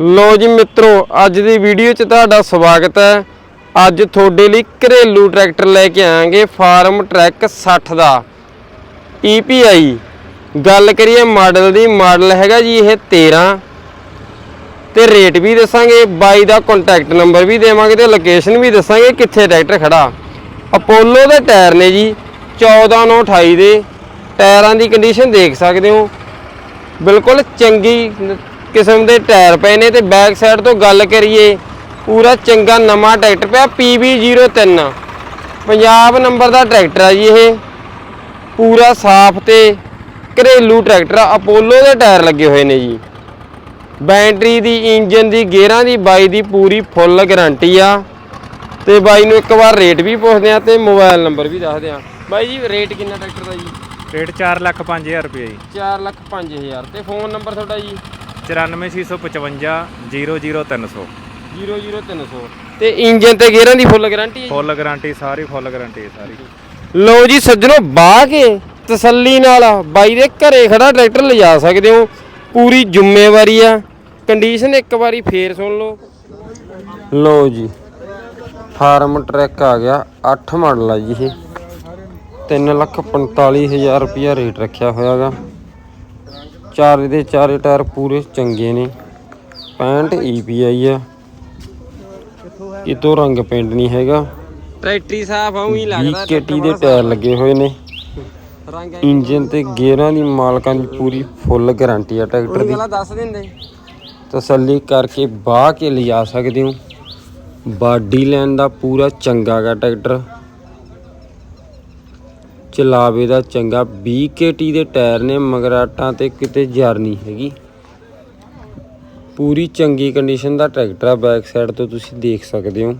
ਲੋ ਜੀ ਮਿੱਤਰੋ, ਅੱਜ ਦੀ ਵੀਡੀਓ 'ਚ ਤੁਹਾਡਾ ਸਵਾਗਤ ਹੈ। ਅੱਜ ਤੁਹਾਡੇ ਲਈ ਘਰੇਲੂ ਟਰੈਕਟਰ ਲੈ ਕੇ ਆਵਾਂਗੇ, ਫਾਰਮ ਟਰੈਕ 60 ਦਾ। EPI ਗੱਲ ਕਰੀਏ ਮਾਡਲ ਦੀ, ਮਾਡਲ ਹੈਗਾ ਜੀ ਇਹ 13 ਤੇ ਰੇਟ ਵੀ ਦੱਸਾਂਗੇ, ਬਾਈ ਦਾ ਕੰਟੈਕਟ ਨੰਬਰ ਵੀ ਦੇਵਾਂਗੇ ਤੇ ਲੋਕੇਸ਼ਨ ਵੀ ਦੱਸਾਂਗੇ ਕਿੱਥੇ ਟਰੈਕਟਰ ਖੜਾ। ਅਪੋਲੋ ਦੇ ਟਾਇਰ ਨੇ ਜੀ 14 9 28 ਦੇ। ਟਾਇਰਾਂ ਦੀ ਕੰਡੀਸ਼ਨ ਦੇਖ ਸਕਦੇ ਹੋ। ਬਿਲਕੁਲ ਚੰਗੀ ਕਿਸਮ ਦੇ ਟਾਇਰ ਪਏ ਨੇ ਤੇ ਬੈਕ ਸਾਈਡ ਤੋਂ ਗੱਲ ਕਰੀਏ ਪੂਰਾ ਚੰਗਾ ਨਵਾਂ ਟਰੈਕਟਰ ਪਿਆ PB03 ਪੰਜਾਬ ਨੰਬਰ ਦਾ ਟਰੈਕਟਰ ਆ ਜੀ ਇਹ। ਪੂਰਾ ਸਾਫ਼ ਤੇ ਘਰੇਲੂ ਟਰੈਕਟਰ ਆ ਅਪੋਲੋ ਦੇ ਟਾਇਰ ਲੱਗੇ ਹੋਏ ਨੇ ਜੀ। ਬੈਟਰੀ ਦੀ ਇੰਜਨ ਦੀ ਗੇਅਰਾਂ ਦੀ ਬਾਈ ਦੀ ਪੂਰੀ ਫੁੱਲ ਗਾਰੰਟੀ ਆ। ਤੇ ਬਾਈ ਨੂੰ ਇੱਕ ਵਾਰ ਰੇਟ ਵੀ ਪੁੱਛਦੇ ਆ ਤੇ ਮੋਬਾਈਲ ਨੰਬਰ ਵੀ ਦੱਸਦੇ ਆ। ਬਾਈ ਜੀ ਰੇਟ ਕਿੰਨਾ ਟਰੈਕਟਰ ਦਾ ਜੀ? ਰੇਟ 4 ਲੱਖ 5000 ਰੁਪਏ ਜੀ। 4 ਲੱਖ 5000 ਤੇ ਫੋਨ ਨੰਬਰ ਤੁਹਾਡਾ ਜੀ? 94655 00300 00300 ਤੇ ਇੰਜਨ ਤੇ ਗੇਅਰਾਂ ਦੀ ਫੁੱਲ ਗਾਰੰਟੀ ਹੈ ਫੁੱਲ ਗਾਰੰਟੀ ਸਾਰੀ ਫੁੱਲ ਗਾਰੰਟੀ ਸਾਰੀ। ਜੀ। ਲਓ ਜੀ ਸੱਜਣੋ ਬਾਹ ਕੇ ਤਸੱਲੀ ਨਾਲ ਬਾਈ ਦੇ ਘਰੇ ਖੜਾ ਟਰੈਕਟਰ ਲਿਜਾ ਸਕਦੇ ਹੋ। ਪੂਰੀ ਜ਼ਿੰਮੇਵਾਰੀ ਆ। ਕੰਡੀਸ਼ਨ ਇੱਕ ਵਾਰੀ ਫੇਰ ਸੁਣ ਲਓ। ਲਓ ਜੀ ਫਾਰਮ ਟਰੈਕ ਆ ਗਿਆ 8 ਮਾਡਲ ਆ ਜੀ ਇਹ। 345000 ਰੁਪਿਆ ਰੇਟ ਰੱਖਿਆ ਹੋਇਆਗਾ। ਚਾਰੇ ਦੇ ਚਾਰੇ ਟਾਇਰ ਪੂਰੇ ਚੰਗੇ ਨੇ। 65 EPI ਆ। ਕਿਤੋਂ ਰੰਗ ਪੇਂਟ ਨਹੀਂ ਹੈਗਾ। ਟਰੈਕਟਰੀ ਸਾਫ਼ ਆਉਂ ਹੀ ਲੱਗਦਾ ਕੇਟੀ ਦੇ ਟਾਇਰ ਲੱਗੇ ਹੋਏ ਨੇ। ਇੰਜਨ ਤੇ ਗੇਅਰਾਂ ਦੀ ਮਾਲਕਾਂ ਦੀ ਪੂਰੀ ਫੁੱਲ ਗਾਰੰਟੀ ਆ ਟਰੈਕਟਰ ਦੀ। ਦੱਸ ਦਿੰਦੇ। ਤਸੱਲੀ ਕਰਕੇ ਬਾਹ ਕੇ ਲਿਜਾ ਸਕਦੇ ਹੋ। ਬਾਡੀ ਲੈਣ ਦਾ ਪੂਰਾ ਚੰਗਾ ਗਾ ਟਰੈਕਟਰ। ਚਲਾਵੇ ਦਾ ਚੰਗਾ। 20 ਕੇਟੀ ਦੇ ਟਾਇਰ ਨੇ ਮਗਰਾਟਾਂ ਤੇ ਕਿਤੇ ਜਰ ਨਹੀਂ ਹੈਗੀ। ਪੂਰੀ ਚੰਗੀ ਕੰਡੀਸ਼ਨ ਦਾ ਟਰੈਕਟਰ ਆ ਬੈਕ ਸਾਈਡ ਤੋਂ ਤੁਸੀਂ ਦੇਖ ਸਕਦੇ ਹੋ।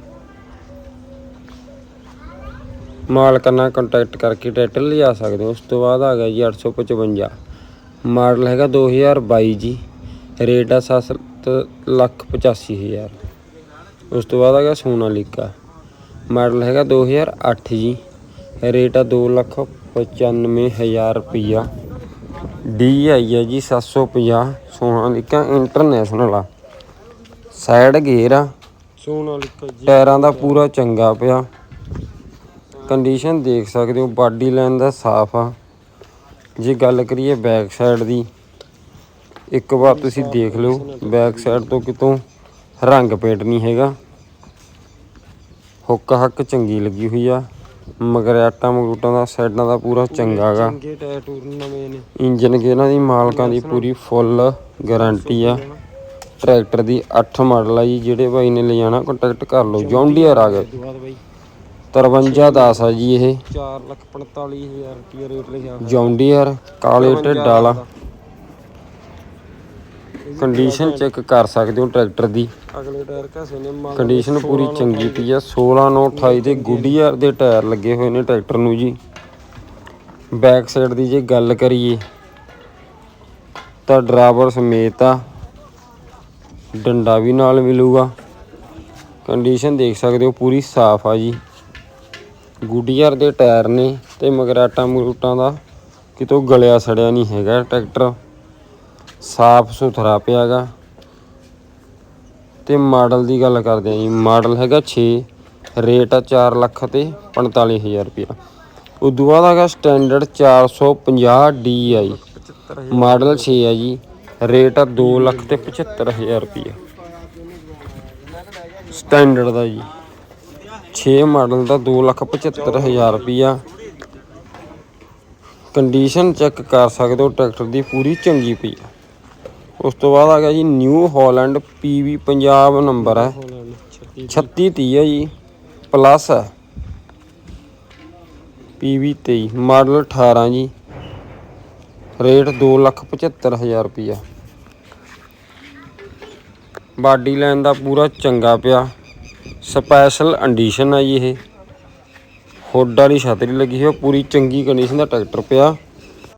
ਮਾਲਕਾਂ ਨਾਲ ਕੰਟੈਕਟ ਕਰਕੇ ਟਰੈਕਟਰ ਲਿਜਾ ਸਕਦੇ ਹੋ। ਉਸ ਤੋਂ ਬਾਅਦ ਆ ਗਿਆ ਜੀ 855 ਮਾਡਲ ਹੈਗਾ 2022 ਜੀ। ਰੇਟ ਆ 7 ਲੱਖ 85000 ਉਸ ਤੋਂ ਬਾਅਦ ਆ ਗਿਆ ਸੋਨਾਲੀਕਾ। ਮਾਡਲ ਹੈਗਾ 2008 ਜੀ। ਰੇਟ ਆ 2 ਲੱਖ 95000 ਰੁਪਈਆ। ਡੀ ਆਈ ਹੈ ਜੀ 750 ਸੋਨਾਲੀਕਾ ਇੰਟਰਨੈਸ਼ਨਲ ਆ। ਸਾਈਡ ਗੇਅਰ ਆ। ਸੋਨਾਲੀਕਾ ਜੀ। ਟਾਇਰਾਂ ਦਾ ਪੂਰਾ ਚੰਗਾ ਪਿਆ। ਕੰਡੀਸ਼ਨ ਦੇਖ ਸਕਦੇ ਹੋ ਬਾਡੀ ਲਾਈਨ ਦਾ ਸਾਫ਼ ਆ। ਜੇ ਗੱਲ ਕਰੀਏ ਬੈਕ ਸਾਈਡ ਦੀ ਇੱਕ ਵਾਰ ਤੁਸੀਂ ਦੇਖ ਲਿਓ ਬੈਕ ਸਾਈਡ ਤੋਂ ਕਿਤੋਂ ਰੰਗ ਪੇਂਟ ਨਹੀਂ ਹੈਗਾ। ਹੁੱਕ ਹੱਕ ਚੰਗੀ ਲੱਗੀ ਹੋਈ ਆ। ਮਗਰਾਟਾ ਮਗਰੂਟਾਂ ਦਾ ਸਾਈਡਾਂ ਦਾ ਪੂਰਾ ਚੰਗਾ ਗਾ। ਚੰਗੇ ਟਾਇਰ ਟੂਰ ਨਵੇਂ ਨੇ। ਇੰਜਨ ਗੇਅਰਾਂ ਦੀ ਮਾਲਕਾਂ ਦੀ ਪੂਰੀ ਫੁੱਲ ਗਾਰੰਟੀ ਆ। ਟਰੈਕਟਰ ਦੀ 8 ਮਾਡਲ ਆ ਜੀ ਜਿਹੜੇ ਬਾਈ ਨੇ ਲੈ ਜਾਣਾ ਕੰਟੈਕਟ ਕਰ ਲਓ। ਜੌਂਡੀਅਰ ਆ ਗਿਆ ਦੁਆਦ ਬਾਈ। 5310 ਆ ਜੀ ਇਹ। 4 ਲੱਖ 45000 ਰੁਪਏ ਰੇਟ ਲਿਖਿਆ ਹੋਇਆ। ਜੌਂਡੀਅਰ ਕਾਲੇ ਢਿੱਡ ਵਾਲਾ। ਕੰਡੀਸ਼ਨ ਚੈੱਕ ਕਰ ਸਕਦੇ ਹੋ ਟਰੈਕਟਰ ਦੀ। ਅਗਲੇ ਟਾਇਰ ਘਸੇ ਨੇ ਕੰਡੀਸ਼ਨ ਪੂਰੀ ਚੰਗੀ ਪਈ ਆ। 16 9 28 ਦੇ ਗੁੱਡੀਅਰ ਦੇ ਟਾਇਰ ਲੱਗੇ ਹੋਏ ਨੇ ਟਰੈਕਟਰ ਨੂੰ ਜੀ। ਬੈਕ ਸਾਈਡ ਦੀ ਜੇ ਗੱਲ ਕਰੀਏ ਤਾਂ ਡਰਾਈਵਰ ਸਮੇਤ ਆ। ਡੰਡਾ ਵੀ ਨਾਲ ਮਿਲੂਗਾ। ਕੰਡੀਸ਼ਨ ਦੇਖ ਸਕਦੇ ਹੋ ਪੂਰੀ ਸਾਫ਼ ਆ ਜੀ। ਗੁੱਡੀਅਰ ਦੇ ਟਾਇਰ ਨੇ ਤੇ ਮਗਰਾਟਾ ਮਗਰੂਟਾਂ ਦਾ ਕਿਤੋਂ ਗਲਿਆ ਸੜਿਆ ਨਹੀਂ ਹੈਗਾ ਟਰੈਕਟਰ ਸਾਫ਼ ਸੁਥਰਾ ਪਿਆਗਾ। ਤੇ ਮਾਡਲ ਦੀ ਗੱਲ ਕਰਦੇ ਆ ਜੀ, ਮਾਡਲ ਹੈਗਾ 6 ਰੇਟ ਆ 4 ਲੱਖ ਤੇ 45000 ਰੁਪਇਆ। ਉਦੋਂ ਬਾਅਦ ਹੈਗਾ ਸਟੈਂਡਰਡ 450 DI ਮਾਡਲ 6 ਆ ਜੀ, ਰੇਟ ਆ 2 ਲੱਖ ਤੇ 75000 ਰੁਪਇਆ। ਸਟੈਂਡਰਡ ਦਾ ਜੀ 6 ਮਾਡਲ ਦਾ 2 ਲੱਖ 75000 ਰੁਪਇਆ। ਕੰਡੀਸ਼ਨ ਚੈੱਕ ਕਰ ਸਕਦੇ ਹੋ, ਟਰੈਕਟਰ ਦੀ ਪੂਰੀ ਚੰਗੀ ਪਈ ਆ। ਉਸ ਤੋਂ ਬਾਅਦ ਆ ਗਿਆ ਜੀ New Holland PV Punjab number ਹੈ। 3630 ਹੈ ਜੀ। ਪਲੱਸ ਹੈ। ਪੀਵੀ 23 ਮਾਡਲ 18 ਜੀ। ਰੇਟ 275000 ਰੁਪਇਆ ਬਾਡੀ ਲਾਈਨ ਦਾ ਪੂਰਾ ਚੰਗਾ ਪਿਆ। ਸਪੈਸ਼ਲ ਐਡੀਸ਼ਨ ਹੈ ਜੀ ਇਹ। ਹੁੱਡ ਵਾਲੀ ਛਤਰੀ ਲੱਗੀ ਹੋਈ ਪੂਰੀ ਚੰਗੀ ਕੰਡੀਸ਼ਨ ਦਾ ਟਰੈਕਟਰ ਪਿਆ।